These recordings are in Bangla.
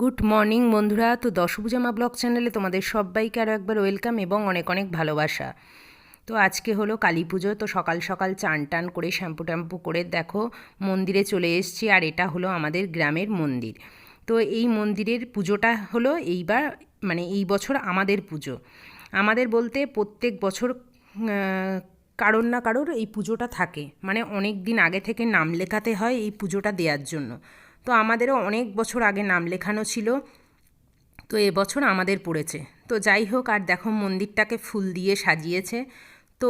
গুড মর্নিং বন্ধুরা, তো দশভুজামা ব্লগ চ্যানেলে তোমাদের সবাইকে আরও একবার ওয়েলকাম এবং অনেক অনেক ভালোবাসা। তো আজকে হলো কালী পুজো, তো সকাল সকাল চান টান করে, শ্যাম্পু ট্যাম্পু করে দেখো মন্দিরে চলে এসেছি আর এটা হলো আমাদের গ্রামের মন্দির। তো এই মন্দিরের পুজোটা হলো এইবার মানে এই বছর আমাদের পুজো। আমাদের বলতে প্রত্যেক বছর কারোর না কারোর এই পুজোটা থাকে। মানে অনেক দিন আগে থেকে নাম লেখাতে হয় এই পুজোটা দেওয়ার জন্য। তো আমাদেরও অনেক বছর আগে নাম লেখানো ছিল। তো এবছর আমাদের পড়েছে। তো যাই হোক, আর দেখো মন্দিরটাকে ফুল দিয়ে সাজিয়েছে। তো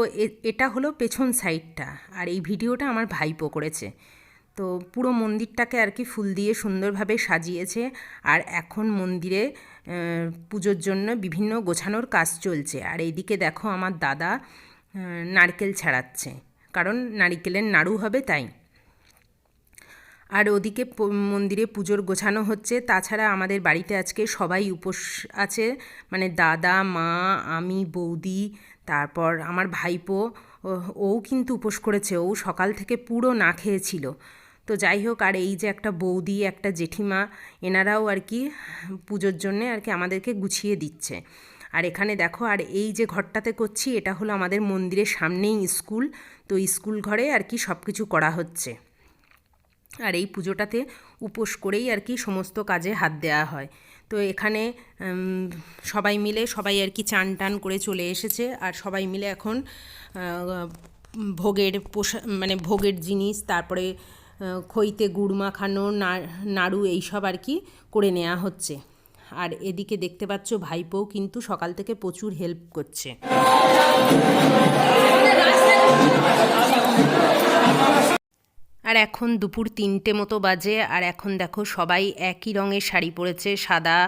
এটা হলো পেছন সাইডটা, আর এই ভিডিওটা আমার ভাইপো করেছে। তো পুরো মন্দিরটাকে আর কি ফুল দিয়ে সুন্দরভাবে সাজিয়েছে, আর এখন মন্দিরে পুজোর জন্য বিভিন্ন গোছানোর কাজ চলছে। আর এইদিকে দেখো আমার দাদা নারকেল ছাড়াচ্ছে। কারণ নারিকেলের নাড়ু হবে তাই। আর ওদিকে মন্দিরে পুজোর গোছানো হচ্ছে। তাছাড়া আমাদের বাড়িতে আজকে সবাই উপোস আছে। মানে দাদা, মা, আমি, বৌদি, তারপর আমার ভাইপো, ও- কিন্তু উপোস করেছে। ও সকাল থেকে পুরো না খেয়েছিল। তো যাই হোক, আর এই যে একটা বৌদি, একটা জেঠিমা, এনারাও আর কি পুজোর জন্যে আর কি আমাদেরকে গুছিয়ে দিচ্ছে। আর এখানে দেখো, আর এই যে ঘরটাতে করছি, এটা হলো আমাদের মন্দিরের সামনেই স্কুল। তো স্কুল ঘরে আর কি সব কিছু করা হচ্ছে। আর এই পুজোটাতে উপোস করেই আর কি সমস্ত কাজে হাত দেওয়া হয়। তো এখানে সবাই মিলে, সবাই আর কি চান টান করে চলে এসেছে। আর সবাই মিলে এখন ভোগের পোশা মানে ভোগের জিনিস, তারপরে খইতে গুড় মাখানো নাড়ু এইসব আর কি করে নেওয়া হচ্ছে। আর এদিকে দেখতে পাচ্ছ ভাইপোও কিন্তু সকাল থেকে প্রচুর হেল্প করছে। আর এখন দুপুর তিনটে মতো বাজে, আর এখন দেখো সবাই একই রঙের শাড়ি পরেছে, সাদা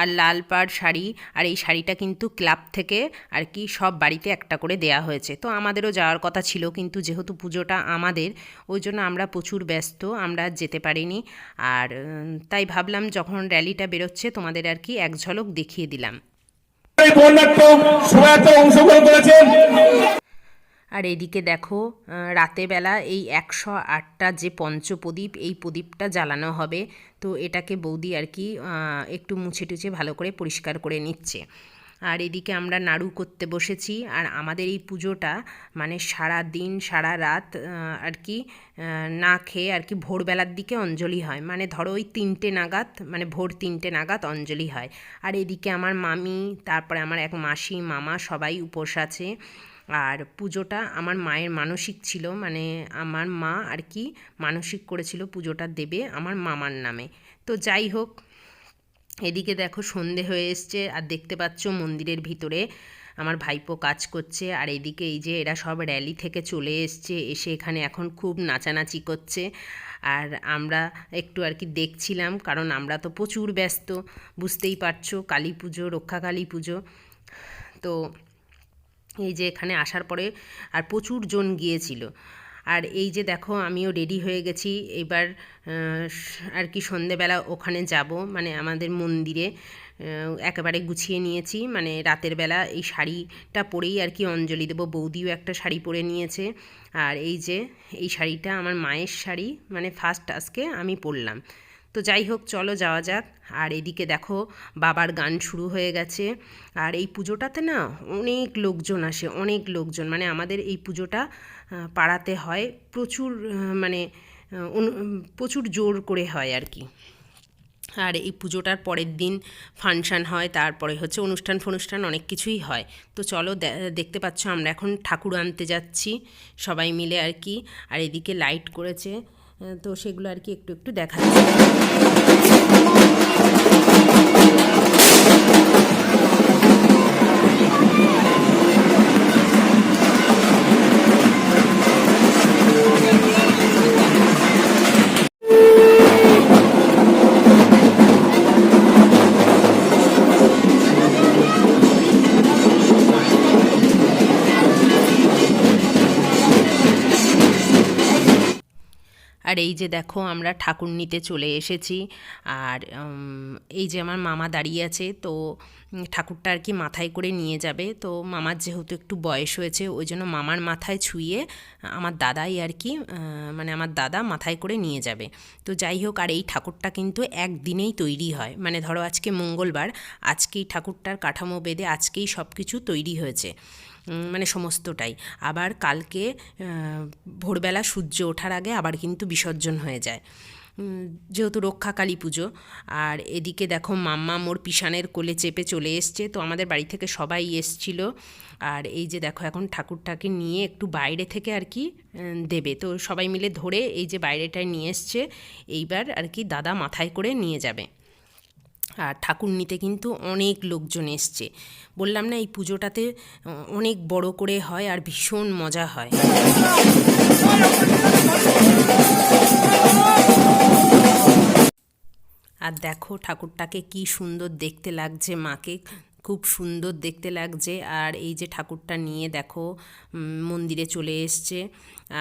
আর লাল পাড় শাড়ি, আর এই শাড়িটা কিন্তু ক্লাব থেকে আর কি সব বাড়িতে একটা করে দেয়া হয়েছে। তো আমাদেরও যাওয়ার কথা ছিল, কিন্তু যেহেতু পুজোটা আমাদের, ওই জন্য আমরা প্রচুর ব্যস্ত, আমরা যেতে পারিনি। আর তাই ভাবলাম যখন র্যালিটা বেরোচ্ছে, তোমাদের আর কি এক ঝলক দেখিয়ে দিলাম। অংশগ্রহণ করেছেন। আর এদিকে দেখো রাতেবেলা এই একশো আটটা যে পঞ্চপ্রদীপ, এই প্রদীপটা জ্বালানো হবে, তো এটাকে বৌদি আর কি একটু মুছে টুছে ভালো করে পরিষ্কার করে নিচ্ছে। আর এদিকে আমরা নাড়ু করতে বসেছি, আর আমাদের এই পুজোটা মানে সারা দিন, সারা রাত আর কি না খেয়ে আর কি ভোরবেলার দিকে অঞ্জলি হয়। মানে ধরো ওই তিনটে নাগাদ মানে ভোর তিনটে নাগাদ অঞ্জলি হয়। আর এদিকে আমার মামি, তারপরে আমার এক মাসি, মামা সবাই উপোস আছে। আর পুজোটা আমার মায়ের মানসিক ছিল মানে আমার মা আর কি মানসিক করেছিল পুজোটা দেবে আমার মামার নামে। তো যাই হোক, এদিকে দেখো সন্ধে হয়ে এসছে আর দেখতে পাচ্ছ মন্দিরের ভিতরে আমার ভাইপো কাজ করছে। আর এদিকে এই যে এরা সব র্যালি থেকে চলে এসছে, এসে এখানে এখন খুব নাচানাচি করছে। আর আমরা একটু আর কি দেখছিলাম, কারণ আমরা তো প্রচুর ব্যস্ত, বুঝতেই পারছ কালী পুজো, রক্ষা কালী পুজো। তো এই যে এখানে আসার পরে আর প্রচুর জন গিয়েছিল। আর এই যে দেখো, আমিও রেডি হয়ে গেছি। এবার আর কি সন্ধেবেলা ওখানে যাব। মানে আমাদের মন্দিরে একেবারে গুছিয়ে নিয়েছি। মানে রাতের বেলা এই শাড়িটা পরেই আর কি অঞ্জলি দেবো। বৌদিও একটা শাড়ি পরে নিয়েছে। আর এই যে, এই শাড়িটা আমার মায়ের শাড়ি। মানে ফার্স্ট আজকে আমি পরলাম। তো যাই হোক, চলো যাওয়া যাক। আর এদিকে দেখো, বাবার গান শুরু হয়ে গেছে। আর এই পুজোটাতে না অনেক লোকজন আসে, অনেক লোকজন। মানে আমাদের এই পুজোটা পাড়াতে হয় প্রচুর মানে প্রচুর জোর করে হয় আর কি। আর এই পুজোটার পরের দিন ফাংশান হয়, তারপরে হচ্ছে অনুষ্ঠান ফনুষ্ঠান অনেক কিছুই হয়। তো চলো দেখতে পাচ্ছ, আমরা এখন ঠাকুর আনতে যাচ্ছি সবাই মিলে আর কি। আর এদিকে লাইট করেছে তো সেগুলো আর কি একটু একটু দেখাচ্ছি। আর এই যে দেখো আমরা ঠাকুর নিতে চলে এসেছি। আর এই যে আমার মামা দাঁড়িয়ে আছে, তো ঠাকুরটা আর কি মাথায় করে নিয়ে যাবে। তো মামার যেহেতু একটু বয়স হয়েছে, ওই জন্য মামার মাথায় ছুঁয়ে আমার দাদাই আর কি মানে আমার দাদা মাথায় করে নিয়ে যাবে। তো যাই হোক, আর এই ঠাকুরটা কিন্তু একদিনেই তৈরি হয়। মানে ধরো আজকে মঙ্গলবার, আজকেই ঠাকুরটার কাঠামো বেঁধে আজকেই সব কিছু তৈরি হয়েছে। মানে সমস্তটাই। আবার কালকে ভোরবেলা সূর্য ওঠার আগে আবার কিন্তু বিসর্জন হয়ে যায়। যেহেতু রক্ষাকালী পুজো, আর এদিকে দেখো মাম্মা মোর পিসানের কোলে চেপে চলে এসছে, তো আমাদের বাড়ি থেকে সবাই এসছিল। আর এই যে দেখো এখন ঠাকুরটাকে নিয়ে একটু বাইরে থেকে আর কি দেবে। তো সবাই মিলে ধরে এই যে বাইরেটায় নিয়ে এসছে, এইবার আর কি দাদা মাথায় করে নিয়ে যাবে। আর ঠাকুর নিতে কিন্তু অনেক লোকজন এসছে। বললাম না, এই পুজোটাতে অনেক বড় করে হয় আর ভীষণ মজা হয়। আর দেখো ঠাকুরটাকে কি সুন্দর দেখতে লাগছে মাকে। খুব সুন্দর দেখতে লাগছে। আর এই যে ঠাকুরটা নিয়ে দেখো মন্দিরে চলে এসছে।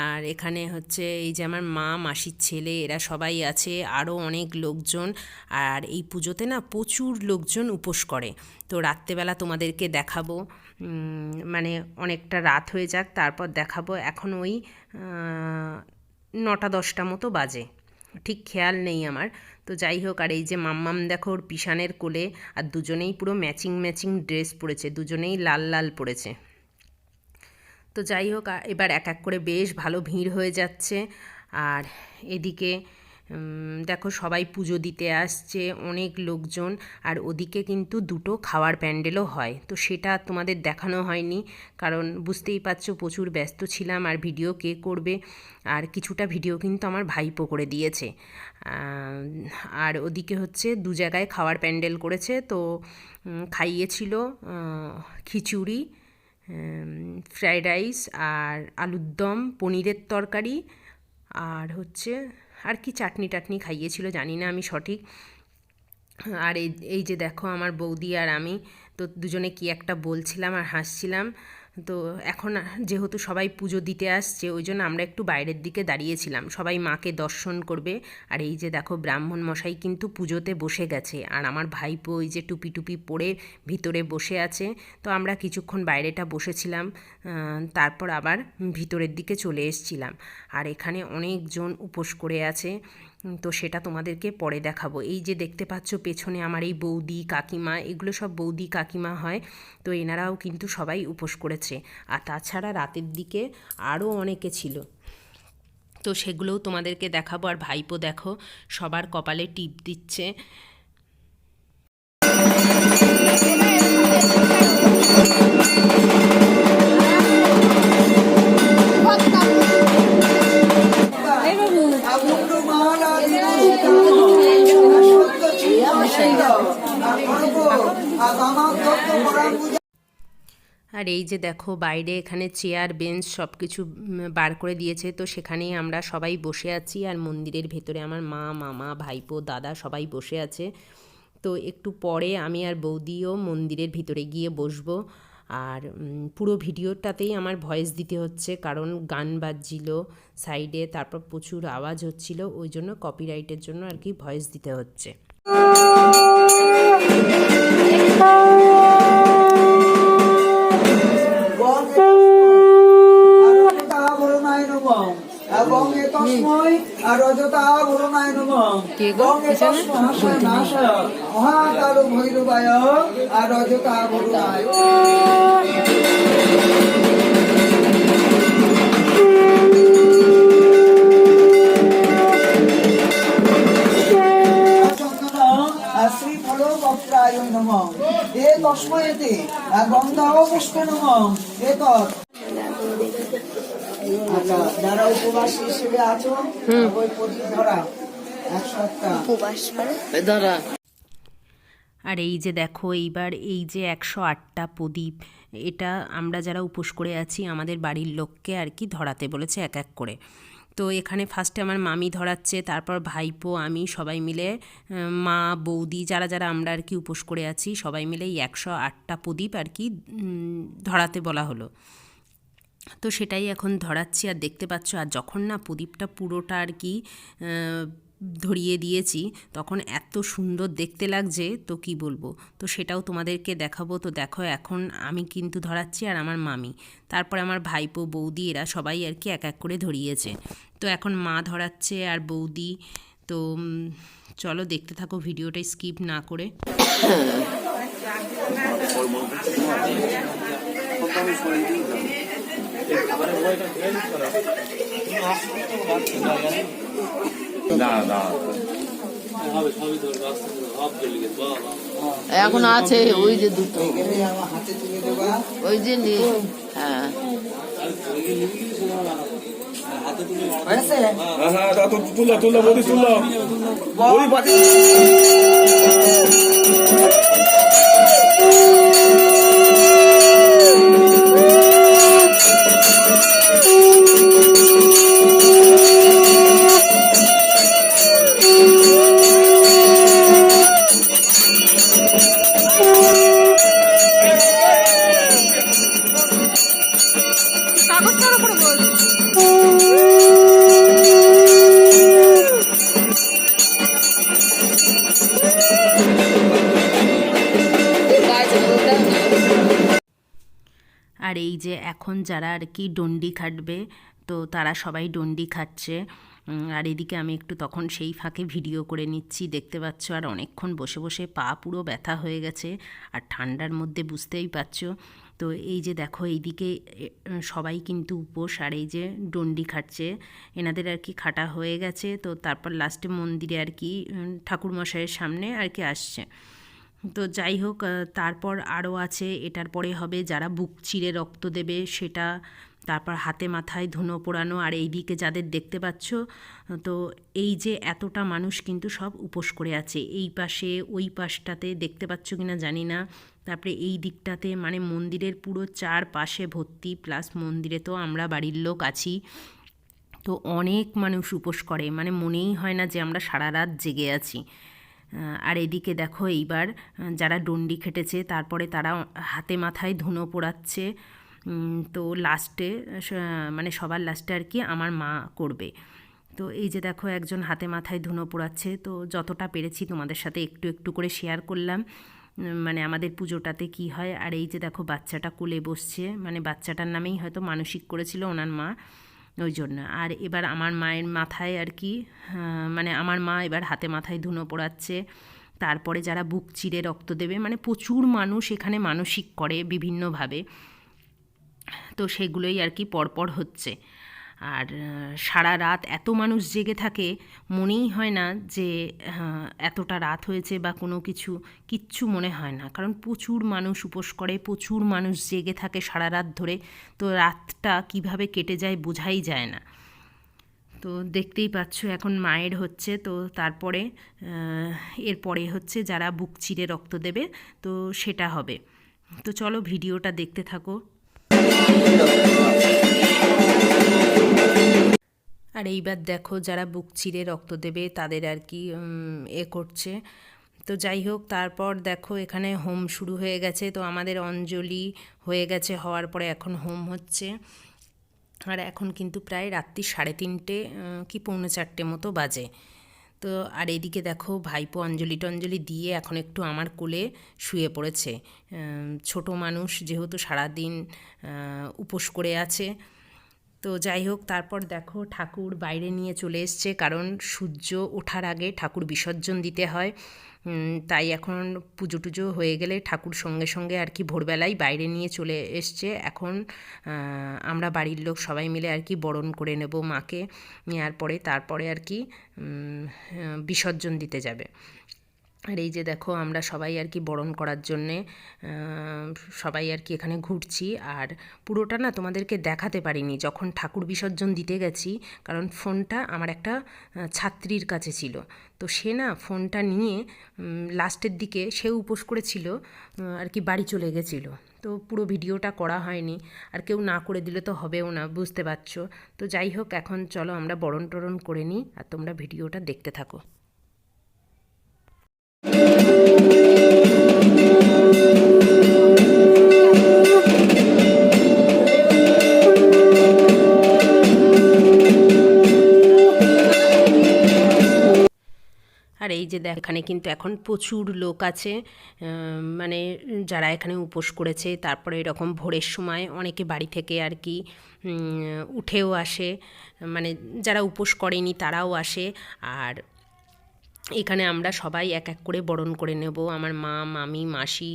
আর এখানে হচ্ছে এই যে আমার মা, মাসির ছেলে, এরা সবাই আছে আরও অনেক লোকজন। আর এই পুজোতে না প্রচুর লোকজন উপোস করে। তো রাত্রেবেলা তোমাদেরকে দেখাবো মানে অনেকটা রাত হয়ে যাক, তারপর দেখাবো। এখন ওই নটা দশটা মতো বাজে। ঠিক খেয়াল নেই আমার। তো যাই হোক, আর এই যে মাম্মাম দেখো ওর পিসানের কোলে, আর দুজনেই পুরো ম্যাচিং ম্যাচিং ড্রেস পরেছে, দুজনেই লাল লাল পরেছে। তো যাই হোক এবার এক এক করে বেশ ভালো ভিড় হয়ে যাচ্ছে। আর এদিকে দেখো সবাই পুজো দিতে আসছে, অনেক লোকজন, আর ওদিকে কিন্তু দুটো খাওয়ার প্যান্ডেলও হয়। তো সেটা তোমাদের দেখানো হয়নি, কারণ বুঝতেই পারছ প্রচুর ব্যস্ত ছিলাম আর ভিডিও কে করবে, আর কিছুটা ভিডিও কিন্তু আমার ভাইপো করে দিয়েছে। আর ওদিকে হচ্ছে দু জায়গায় খাওয়ার প্যান্ডেল করেছে, তো খাইয়েছিল খিচুড়ি ফ্রাইড রাইস, আর আলুর দম পনিরের তরকারি, আর হচ্ছে আর কি চাটনি টাটনি খাইয়েছিল জানি না আমি সঠিক। আর এই যে দেখো আমার বৌদি আর আমি, তো দুজনে কি একটা বলছিলাম আর হাসছিলাম। তো এখন যেহেতু সবাই পুজো দিতে আসছে, ওই জন্য আমরা একটু বাইরের দিকে দাঁড়িয়েছিলাম। সবাই মাকে দর্শন করবে। আর এই যে দেখো, ব্রাহ্মণ মশাই কিন্তু পুজোতে বসে গেছে। আর আমার ভাইপো ওই যে টুপি টুপি পরে ভিতরে বসে আছে। তো আমরা কিছুক্ষণ বাইরেটা বসেছিলাম তারপর আবার ভিতরের দিকে চলে এসেছিলাম। আর এখানে অনেকজন উপোস করে আছে। তো সেটা তোমাদেরকে পরে দেখাবো। এই যে দেখতে পাচ্ছ পেছনে আমার এই বৌদি, কাকিমা, এগুলো সব বৌদি, কাকিমা হয়, তো এনারাও কিন্তু সবাই উপোস করেছে। আর তাছাড়া রাতের দিকে আরও অনেকে ছিল। তো সেগুলোও তোমাদেরকে দেখাবো, আর ভাইপো দেখো, সবার কপালে টিপ দিচ্ছে। আর এই যে দেখো, বাইরে এখানে চেয়ার বেঞ্চ সব কিছু বার করে দিয়েছে। তো সেখানেই আমরা সবাই বসে আছি আর মন্দিরের ভেতরে আমার মা, মামা, ভাইপো, দাদা সবাই বসে আছে। তো একটু পরে আমি আর বৌদিও মন্দিরের ভিতরে গিয়ে বসবো। আর পুরো ভিডিওটাতেই আমার ভয়েস দিতে হচ্ছে, কারণ গান বাজছিল সাইডে তারপর প্রচুর আওয়াজ হচ্ছিল, ওই জন্য কপিরাইটের জন্য আর কি ভয়েস দিতে হচ্ছে। তস্মৈ অযথা বরুণায় নম। এবং এ তস্মৈ হাসায় নাশয় মহাকাল ভৈরবায় আর অযথা বরুণায় শ্রীফল নম। এ তস্ময়তে গন্ধাও পুষ্পে নম। এ তৎ যারা উপবাসী হিসেবে আছো ওই প্রদীপ ধরা আর এই যে দেখো এইবার এই যে একশো আটটা প্রদীপ এটা আমরা যারা উপোস করে আছি আমাদের বাড়ির লোককে আর কি ধরাতে বলেছে এক এক করে। তো এখানে ফার্স্টে আমার মামি ধরাচ্ছে তারপর ভাইপো আমি সবাই মিলে মা বৌদি যারা যারা আমরা আর কি উপোস করে আছি সবাই মিলে এই একশো আটটা প্রদীপ আর কি ধরাতে বলা হলো। তো সেটাই এখন ধরাচ্ছি আর দেখতে পাচ্ছ, আর যখন না প্রদীপটা পুরোটা আর কি ধরিয়ে দিয়েছি, তখন এত সুন্দর দেখতে লাগছে, তো কি বলব? তো সেটাও তোমাদেরকে দেখাবো। তো দেখো এখন আমি কিন্তু ধরাচ্ছি আর আমার মামি, তারপরে আমার ভাইপো, বৌদি, এরা সবাই আর কি এক এক করে ধরিয়েছে। তো এখন মা ধরাচ্ছে আর বৌদি, তো চলো দেখতে থাকো, ভিডিওটা স্কিপ না করে। দাঁড়া এখন আছে ওই যে দুটো। ওই যে নি- হ্যাঁ। হয়েছে? হ্যাঁ হ্যাঁ দাও তো তুলো যে এখন যারা আর কি ডন্ডি খাটবে, তো তারা সবাই ডন্ডি খাচ্ছে। আর এদিকে আমি একটু তখন সেই ফাঁকে ভিডিও করে নিচ্ছি, দেখতে পাচ্ছ? আর অনেকক্ষণ বসে বসে পা পুরো ব্যথা হয়ে গেছে, আর ঠান্ডার মধ্যে বুঝতেই পারছ? তো এই যে দেখো, এইদিকে সবাই কিন্তু উপোস, আর এই যে ডন্ডি খাটছে। এনাদের আর কি খাটা হয়ে গেছে, তো তারপর লাস্টে মন্দিরে আর কি ঠাকুরমশাইয়ের সামনে আর কি আসছে। তো যাই হোক তারপর আরও আছে, এটার পরে হবে যারা বুক চিরে রক্ত দেবে, সেটা তারপর হাতে মাথায় ধুনো পোড়ানো, আর এই দিকে যাদের দেখতে পাচ্ছ, তো এই যে এতটা মানুষ কিন্তু সব উপোস করে আছে। এই পাশে, ওই পাশটাতে দেখতে পাচ্ছ কি না জানি না। তারপরে এই দিকটাতে মানে মন্দিরের পুরো চার পাশে ভর্তি, প্লাস মন্দিরে তো আমরা বাড়ির লোক আছি। তো অনেক মানুষ উপোস করে মানে মনেই হয় না যে আমরা সারা রাত জেগে আছি। আর এদিকে দেখো এইবার যারা ডন্ডি খেটেছে, তারপরে তারা হাতে মাথায় ধুনো পোড়াচ্ছে। তো লাস্টে মানে সবার লাস্টে আর কি আমার মা করবে। তো এই যে দেখো একজন হাতে মাথায় ধুনো পোড়াচ্ছে, তো যতটা পেরেছি তোমাদের সাথে একটু একটু করে শেয়ার করলাম। মানে আমাদের পুজোটাতে কি হয়, আর এই যে দেখো বাচ্চাটা কোলে বসছে মানে বাচ্চাটার নামেই হয়তো মানসিক করেছিল ওনার মা। ওই জন্য আর এবার আমার মায়ের মাথায় আর কি মানে আমার মা এবার হাতে মাথায় ধুনো পোড়াচ্ছে। তারপরে যারা বুক চিরে রক্ত দেবে মানে প্রচুর মানুষ এখানে মানসিক করে বিভিন্নভাবে। তো সেগুলোই আর কি পরপর হচ্ছে। আর সারা রাত এত মানুষ জেগে থাকে, মনেই হয় না যে এতটা রাত হয়েছে বা কোনো কিছু কিচ্ছু মনে হয় না। কারণ প্রচুর মানুষ উপোস করে, প্রচুর মানুষ জেগে থাকে সারা রাত ধরে, তো রাতটা কীভাবে কেটে যায় বোঝাই যায় না। তো দেখতেই পাচ্ছ এখন মায়ের হচ্ছে, তো তারপরে এরপরে হচ্ছে যারা বুক চিরে রক্ত দেবে, তো সেটা হবে। তো চলো ভিডিওটা দেখতে থাকো। আর এইবার দেখো যারা বুক চিরে রক্ত দেবে তাদের আর কি এ করছে। তো যাই হোক, তারপর দেখো এখানে হোম শুরু হয়ে গেছে। তো আমাদের অঞ্জলি হয়ে গেছে, হওয়ার পরে এখন হোম হচ্ছে। আর এখন কিন্তু প্রায় রাত্রি সাড়ে তিনটে কি পৌনে চারটে মতো বাজে। তো আর এদিকে দেখো ভাইপো অঞ্জলি টঞ্জলি দিয়ে এখন একটু আমার কোলে শুয়ে পড়েছে। ছোট মানুষ যেহেতু সারাদিন উপোস করে আছে। তো যাই হোক, তারপর দেখো ঠাকুর বাইরে নিয়ে চলে এসছে, কারণ সূর্য ওঠার আগে ঠাকুর বিসর্জন দিতে হয়। তাই এখন পুজো টুজো হয়ে গেলে ঠাকুর সঙ্গে সঙ্গে আর কি ভোরবেলায় বাইরে নিয়ে চলে এসছে। এখন আমরা বাড়ির লোক সবাই মিলে আর কি বরণ করে নেব মাকে, নেওয়ার পরে তারপরে আর কি বিসর্জন দিতে যাবে। আর এই যে দেখো, আমরা সবাই আর কি বরণ করার জন্যে সবাই আর কি এখানে ঘুরছি। আর পুরোটা না তোমাদেরকে দেখাতে পারিনি, যখন ঠাকুর বিসর্জন দিতে গেছি, কারণ ফোনটা আমার একটা ছাত্রীর কাছে ছিল। তো সে না ফোনটা নিয়ে লাস্টের দিকে সে উপোস করেছিল আর কি বাড়ি চলে গেছিল। তো পুরো ভিডিওটা করা হয়নি, আর কেউ না করে দিলে তো হবেও না, বুঝতে পারছ? তো যাই হোক, এখন চলো আমরা বরণ টরণ করে নিই, আর তোমরা ভিডিওটা দেখতে থাকো। যে এখানে কিন্তু এখন প্রচুর লোক আছে মানে যারা এখানে উপোস করেছে। তারপরে এরকম ভোরের সময় অনেকে বাড়ি থেকে আর কি উঠেও আসে। মানে যারা উপোস করেনি তারাও আসে। আর এখানে আমরা সবাই এক এক করে বরণ করে নেব। আমার মা, মামি, মাসি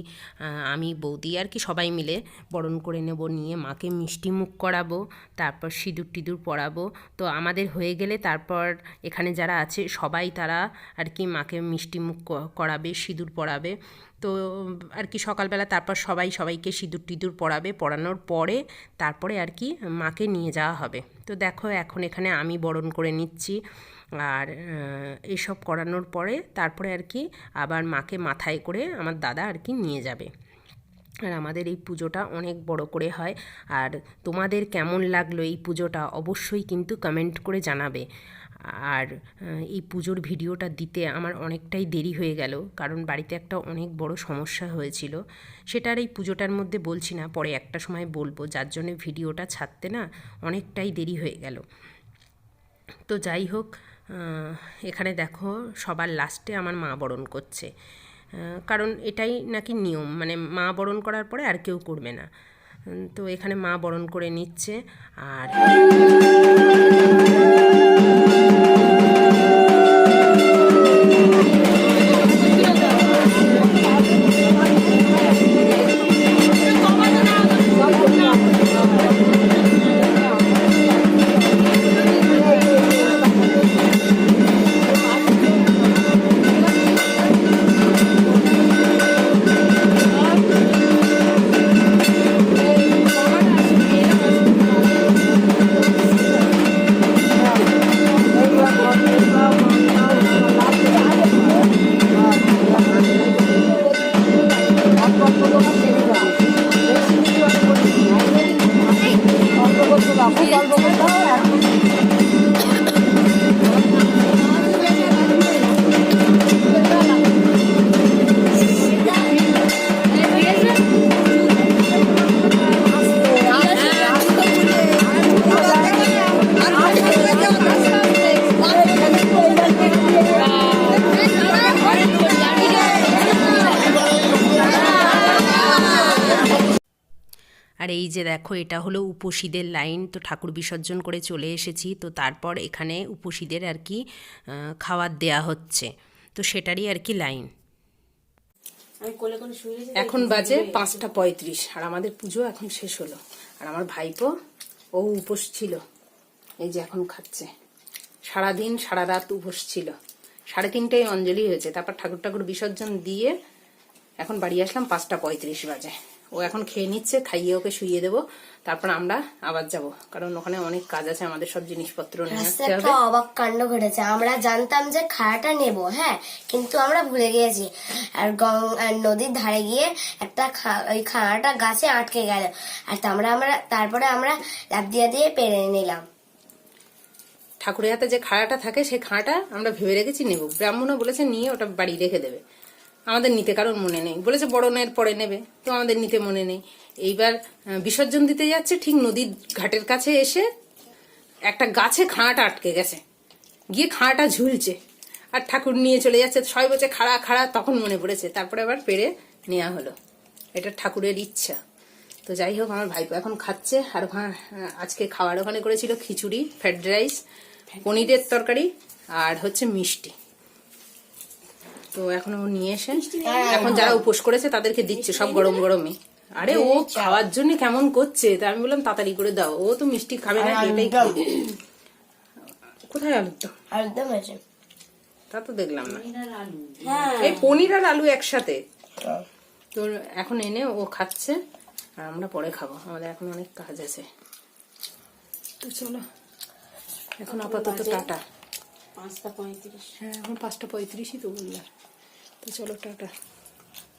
আমি, বৌদি আর কি সবাই মিলে বরণ করে নেব, নিয়ে মাকে মিষ্টি মুখ করাবো, তারপর সিঁদুর টিঁদুর পরাবো। তো আমাদের হয়ে গেলে তারপর এখানে যারা আছে সবাই তারা আর কি মাকে মিষ্টি মুখ করাবে, সিঁদুর পরাবে। তো আর কি সকালবেলা তারপর সবাই সবাইকে সিঁদুর টিঁদুর পরাবে। পরানোর পরে তারপরে আর কি মাকে নিয়ে যাওয়া হবে। তো দেখো এখন এখানে আমি বরণ করে নিচ্ছি। আর এসব করানোর পরে তারপরে আর কি আবার মাকে মাথায় করে আমার দাদা আর কি নিয়ে যাবে। আর আমাদের এই পুজোটা অনেক বড় করে হয়। আর তোমাদের কেমন লাগল এই পুজোটা অবশ্যই কিন্তু কমেন্ট করে জানাবে। আর এই পুজোর ভিডিওটা দিতে আমার অনেকটাই দেরি হয়ে গেল, কারণ বাড়িতে একটা অনেক বড় সমস্যা হয়েছিল। সেটা আর এই পুজোটার মধ্যে বলছি না, পরে একটা সময় বলব, যার জন্য ভিডিওটা ছাড়তে না অনেকটাই দেরি হয়ে গেল। তো যাই হোক এখানে দেখো সবার লাস্টে আমার মা বরণ করছে। কারণ এটাই নাকি নিয়ম মানে মা বরণ করার পরে আর কেউ করবে না। তো এখানে মা বরণ করে নিচ্ছে, আর আর দেখো এটা হলো উপসীদের লাইন। তো ঠাকুর বিসর্জন করে চলে এসেছি। তো তারপর এখানে উপসীদের আর কি খাবার দেয়া হচ্ছে। তো সেটারই আর কি লাইন। এখন বাজে পাঁচটা পঁয়ত্রিশ আর আমাদের পুজো এখন শেষ হলো। আর আমার ভাইপো ও উপোস ছিল। এই যে এখন খাচ্ছে। সারাদিন সারা রাত উপোস ছিল। সাড়ে তিনটায় অঞ্জলি হয়েছে। তারপর ঠাকুর ঠাকুর বিসর্জন দিয়ে এখন বাড়ি আসলাম পাঁচটা পঁয়ত্রিশ বাজে। ও এখন খেয়ে নিচ্ছে খাইয়ে ওকে শুইয়ে দেবো। তারপর আমরা আবার যাব। কারণ ওখানে অনেক কাজ আছে আমাদের সব জিনিসপত্র একটা অবাক কাণ্ড ঘটেছে। আমরা জানতাম যে খাড়াটা নেব হ্যাঁ কিন্তু আমরা ভুলে গিয়েছি। আর নদীর ধারে গিয়ে একটা ওই খাড়াটা গাছে আটকে গেল। আর তারপরে আমরা তারপরে আমরা লাফ দিয়ে দিয়ে পেরে নিলাম। ঠাকুরের হাতে যে খাড়াটা থাকে সেই খাড়াটা আমরা ভেবে রেখেছি নেব। ব্রাহ্মণও বলেছে নিয়ে ওটা বাড়ি রেখে দেবে। আমাদের নিতে কারোর মনে নেই। বলেছে বড় নের পরে নেবে তো আমাদের নিতে মনে নেই। এইবার বিসর্জন দিতে যাচ্ছে ঠিক নদীর ঘাটের কাছে এসে একটা গাছে খাড়াটা আটকে গেছে। গিয়ে খাড়াটা ঝুলছে। আর ঠাকুর নিয়ে চলে যাচ্ছে সবাই বলছে খাড়া খাড়া তখন মনে পড়েছে। তারপরে আবার পেরে নেওয়া হলো। এটা ঠাকুরের ইচ্ছা। তো যাই হোক আমার ভাইপো এখন খাচ্ছে। আর ওখানে আজকে খাওয়ার ওখানে করেছিল খিচুড়ি ফ্রাইড রাইস পনিরের তরকারি আর হচ্ছে মিষ্টি। তো এখন ও নিয়ে এসে এখন যারা উপোস করেছে তাদেরকে দিচ্ছে সব গরম গরমে। আরে ও খাওয়ার জন্য কেমন করছে? তা আমি বললাম তাড়াতাড়ি করে দাও। ও তো মিষ্টি খাবে না এটাই খাবে। কোথায় আলুর দম? একদম আছে। তা তো দেখলাম না। এই পনির আর আলু একসাথে? তো। এখন এনে ও খাচ্ছে আর আমরা পরে খাব। আমাদের এখন অনেক কাজ আছে। তো চলো এখন আপাতত টাটা। পাঁচটা পঁয়ত্রিশ। হ্যাঁ এখন পাঁচটা পঁয়ত্রিশই তো বললাম। তো চলো টাটা।